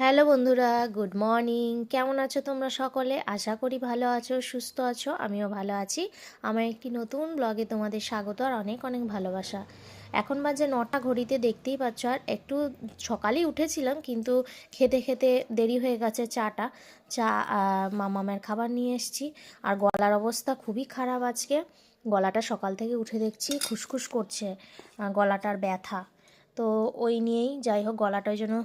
Hello বন্ধুরা, good morning. কেমন আছো তোমরা সকলে? আশা করি ভালো আছো, সুস্থ আছো, আমিও ভালো আছি। আমার একটি নতুন ব্লগে তোমাদের স্বাগত আর অনেক অনেক ভালোবাসা। এখন বাজে নটা, ঘড়িতে দেখতেই পাচ্ছ, আর একটু সকালেই উঠেছিলাম, কিন্তু খেতে খেতে দেরি হয়ে গেছে চাটা। চা মামামের খাবার নিয়ে এসেছি। আর গলার অবস্থা খুবই খারাপ আজকে। গলাটা সকাল থেকে উঠে দেখছি, খুসখুস করছে। গলাটার ব্যথা। তো ওই নিয়েই যাই হোক গলাটা ওই জন্য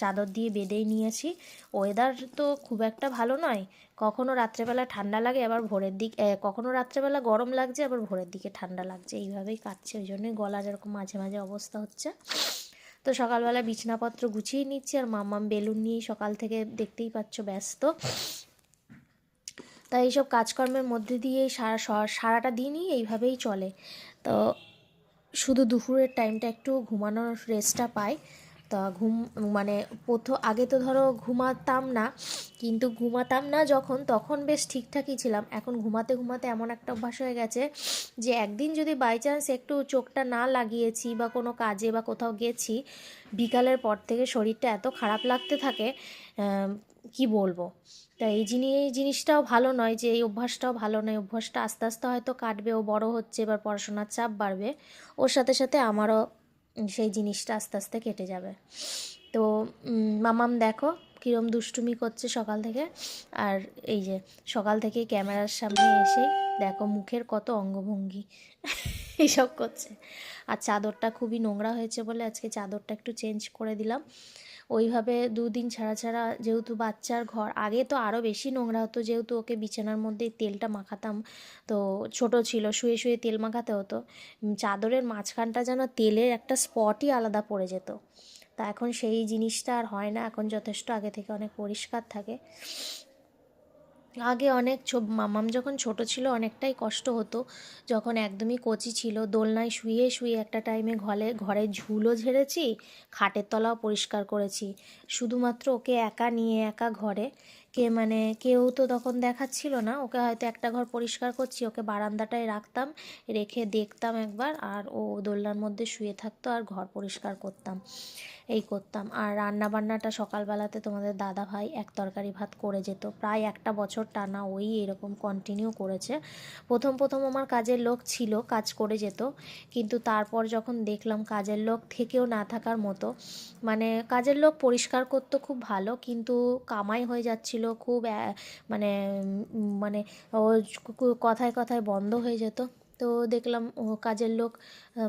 চাদর দিয়ে বেঁধেই নিয়েছি। ওয়েদার তো খুব একটা ভালো নয়। কখনো রাত্রেবেলা ঠান্ডা লাগে, আবার ভোরের দিক কখনো রাত্রেবেলা গরম লাগছে, আবার ভোরের দিকে ঠান্ডা লাগছে। এইভাবেই কাটছে, ওই জন্যই গলার এরকম মাঝে মাঝে অবস্থা হচ্ছে। তো সকালবেলা বিছনাপত্র গুছিয়ে নিচ্ছি, আর মাম্মাম বেলুন নিয়েই সকাল থেকে দেখতেই পাচ্ছ ব্যস্ত। তাই এইসব কাজকর্মের মধ্যে দিয়েই সারা সারাটা দিনই এইভাবেই চলে। তো শুধু দুপুরের টাইমটা একটু ঘুমানোর রেস্টটা পাই। তা ঘুম মানে প্রথম আগে তো ধরো ঘুমাতাম না, কিন্তু ঘুমাতাম না যখন, তখন বেশ ঠিকঠাকই ছিলাম। এখন ঘুমাতে ঘুমাতে এমন একটা অভ্যাস হয়ে গেছে যে একদিন যদি বাই চান্স একটু চোখটা না লাগিয়েছি বা কোনো কাজে বা কোথাও গেছি, বিকালের পর থেকে শরীরটা এত খারাপ লাগতে থাকে কি বলব? তা এই জিনিস এই জিনিসটাও ভালো নয় যে, এই অভ্যাসটাও ভালো নয়। অভ্যাসটা আস্তে আস্তে হয়তো কাটবে, ও বড় হচ্ছে, এবার পড়াশোনার চাপ বাড়বে। ওর সাথে সাথে আমারও সেই জিনিসটা আস্তে আস্তে কেটে যাবে। তো মামাম দেখো কীরম দুষ্টুমি করছে সকাল থেকে। আর এই যে, সকাল থেকে ক্যামেরার সামনে এসে দেখো মুখের কত অঙ্গভঙ্গি। এইসব করছে। আর চাদরটা খুবই নোংরা হয়েছে বলে আজকে চাদরটা একটু চেঞ্জ করে দিলাম। ওইভাবে দুদিন ছাড়া ছাড়া যেহেতু বাচ্চার ঘর, আগে তো আরও বেশি নোংরা হতো যেহেতু ওকে বিছানার মধ্যে তেলটা মাখাতাম। তো ছোট ছিল, শুয়ে শুয়ে তেল মাখাতে হতো। চাদরের মাঝখানটা যেন তেলের একটা স্পটই আলাদা পড়ে যেত। তা এখন সেই জিনিসটা আর হয় না, এখন যথেষ্ট আগে থেকে অনেক পরিষ্কার থাকে। আগে অনেক ছো- মামাম যখন ছোট ছিল অনেকটাই কষ্ট হতো। যখন একদমই কচি ছিল, দোলনায় শুয়ে শুয়ে একটা টাইমে ঘরে ঘরে ঝুলো ঝেড়েছি, খাটের তলাও পরিষ্কার করেছি। শুধুমাত্র ওকে একা নিয়ে, একা ঘরে কে মানে কেউ তো তখন দেখাচ্ছিল না। ওকে হয়তো একটা ঘর পরিষ্কার করছি, ওকে বারান্দাটায় রাখতাম, রেখে দেখতাম একবার, আর ও দোলনার মধ্যে শুয়ে থাকতো, আর ঘর পরিষ্কার করতাম, এই করতাম। আর রান্না বান্নাটা সকালবেলাতে তোমাদের দাদা ভাই এক তরকারি ভাত করে যেত। প্রায় একটা বছর টানা ওই এরকম কন্টিনিউ করেছে। প্রথম প্রথম আমার কাজের লোক ছিল, কাজ করে যেত। কিন্তু তারপর যখন দেখলাম কাজের লোক থেকেও না থাকার মতো মানে কাজের লোক পরিষ্কার করতো খুব ভালো, কিন্তু কামাই হয়ে যাচ্ছিল খুব আহ, মানে মানে ও কথায় কথায় বন্ধ হয়ে যেত। তো দেখলাম কাজের লোক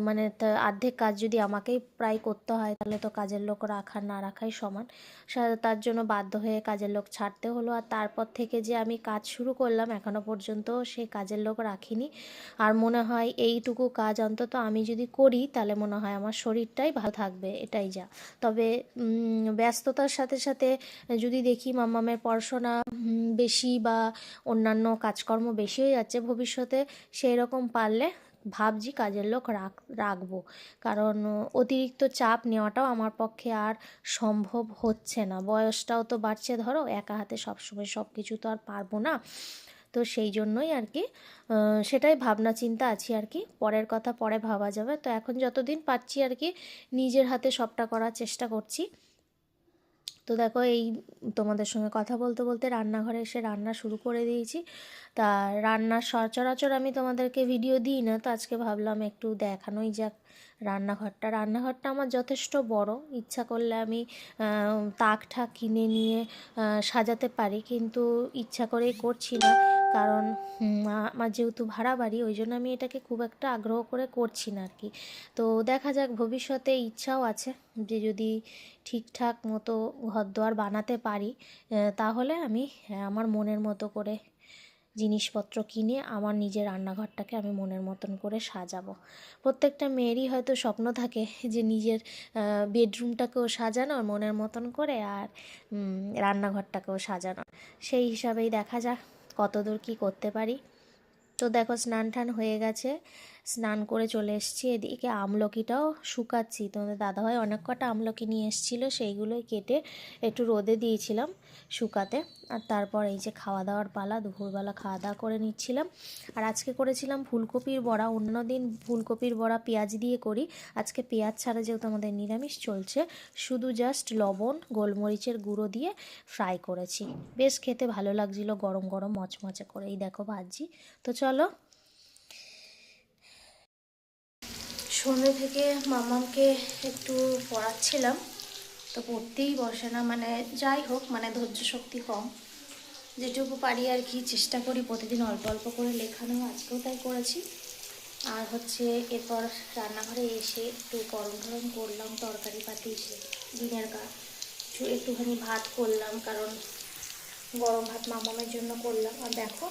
মানে অর্ধেক কাজ যদি আমাকেই প্রায় করতে হয়, তাহলে তো কাজের লোক রাখা না রাখাই সমান। তার জন্য বাধ্য হয়ে কাজের লোক ছাড়তে হলো। আর তারপর থেকে যে আমি কাজ শুরু করলাম, এখনও পর্যন্ত সেই কাজের লোক রাখিনি। আর মনে হয় এইটুকু কাজ অন্তত আমি যদি করি, তাহলে মনে হয় আমার শরীরটাই ভালো থাকবে, এটাই যা। তবে ব্যস্ততার সাথে সাথে যদি দেখি মাম্মামের পড়াশোনা বেশি বা অন্যান্য কাজকর্ম বেশি হয়ে যাচ্ছে ভবিষ্যতে সেই রকম পারলে ভাবছি কাজের লোক রাখ, রাখব। কারণ অতিরিক্ত চাপ নেওয়াটাও আমার পক্ষে আর সম্ভব হচ্ছে না। বয়সটাও তো বাড়ছে, ধরো, একা হাতে সবসময় সব কিছু তো আর পারব না। তো সেই জন্যই আর কি সেটাই ভাবনা চিন্তা আছি আর কি। পরের কথা পরে ভাবা যাবে। তো এখন যতদিন পাচ্ছি আর কি, নিজের হাতে সবটা করার চেষ্টা করছি। তো দেখো এই তোমাদের সঙ্গে কথা বলতে বলতে রান্নাঘরে এসে রান্না শুরু করে দিয়েছি। তা রান্নার সচরাচর আমি তোমাদেরকে ভিডিও দিই না, তো আজকে ভাবলাম একটু দেখানোই যাক রান্নাঘরটা। রান্নাঘরটা আমার যথেষ্ট বড়, ইচ্ছা করলে আমি তাক ঠাক কিনে নিয়ে সাজাতে পারি, কিন্তু ইচ্ছা করেই করছি না। কারণ আমার যেহেতু ভাড়া বাড়ি, ওই জন্য আমি এটাকে খুব একটা আগ্রহ করে করছি না আর কি তো দেখা যাক, ভবিষ্যতে ইচ্ছাও আছে যে যদি ঠিকঠাক মতো ঘরদোয়ার বানাতে পারি তাহলে আমি আমার মনের মতো করে জিনিসপত্র কিনে আমার নিজের রান্নাঘরটাকে আমি মনের মতন করে সাজাবো। প্রত্যেকটা মেয়েরই হয়তো স্বপ্ন থাকে যে নিজের বেডরুমটাকেও সাজানো মনের মতন করে আর রান্নাঘরটাকেও সাজানো সেই হিসাবেই দেখা যাক। কতদূর কি করতে পারি? তো দেখো স্নান টান হয়ে গেছে। স্নান করে চলে এসেছি। এদিকে আমলকিটাও শুকাচ্ছি। তোমাদের দাদাভাই অনেক কটা আমলকি নিয়ে এসেছিল, সেইগুলোই কেটে একটু রোদে দিয়েছিলাম শুকাতে। আর তারপর এই যে খাওয়া দাওয়ার পালা, দুপুরবেলা খাওয়া দাওয়া করে নিচ্ছিলাম। আর আজকে করেছিলাম ফুলকপির বড়া। অন্য দিন ফুলকপির বড়া পেঁয়াজ দিয়ে করি। আজকে পেঁয়াজ ছাড়া যেহেতু আমাদের নিরামিষ চলছে, শুধু জাস্ট লবণ, গোলমরিচের গুঁড়ো দিয়ে ফ্রাই করেছি। বেশ খেতে ভালো লাগছিল, গরম গরম মচমচে করে এই দেখো ভাজি। তো চলো সন্ধ্যে থেকে মামাকে একটু পড়াচ্ছিলাম। তো পড়তেই বসে না মানে যাই হোক মানে ধৈর্য শক্তি কম। যেটুকু পারি আর কি, চেষ্টা করি প্রতিদিন অল্প অল্প করে লেখানো, আজকেও তাই করেছি। আর হচ্ছে এরপর রান্নাঘরে এসে একটু গরম গরম করলাম, তরকারি পাতি দিনের গা, একটু একটুখানি ভাত করলাম, কারণ গরম ভাত মামামের জন্য করলাম। আর দেখো,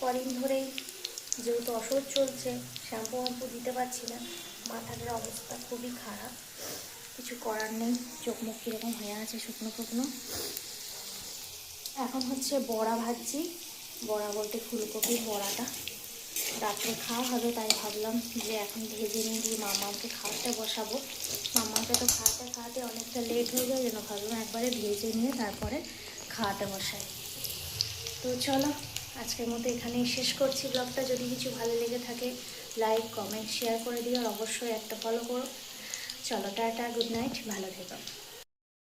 কদিন ধরেই যেহেতু অসহ্য চলছে শ্যাম্পু দিতে পারছি না। মাথাটার অবস্থা খুবই খারাপ। কিছু করার নেই, চোখ মুখ কীরকম হয়ে আছে শুকনো শুকনো এখন হচ্ছে বড়া ভাজছি। বড়া বলতে ফুলকপির বড়াটা। রাত্রে খাওয়া হবে তাই ভাবলাম যে এখন ভেজে নিয়ে দিয়ে মামাকে খাওয়াতে বসাবো। মামাকে তো খাওয়াতে খাওয়াতে অনেকটা লেট হয়ে যায়, যেন ভাবলাম একবারে ভেজে নিয়ে তারপরে খাওয়াতে বসাই। তো চলো আজকের মতো এখানেই শেষ করছি। ব্লগটা যদি কিছু ভালো লেগে থাকে লাইক কমেন্ট শেয়ার করে দিও অবশ্যই একটা ফলো করো। চলো, টাটা গুড নাইট ভালো থেকো।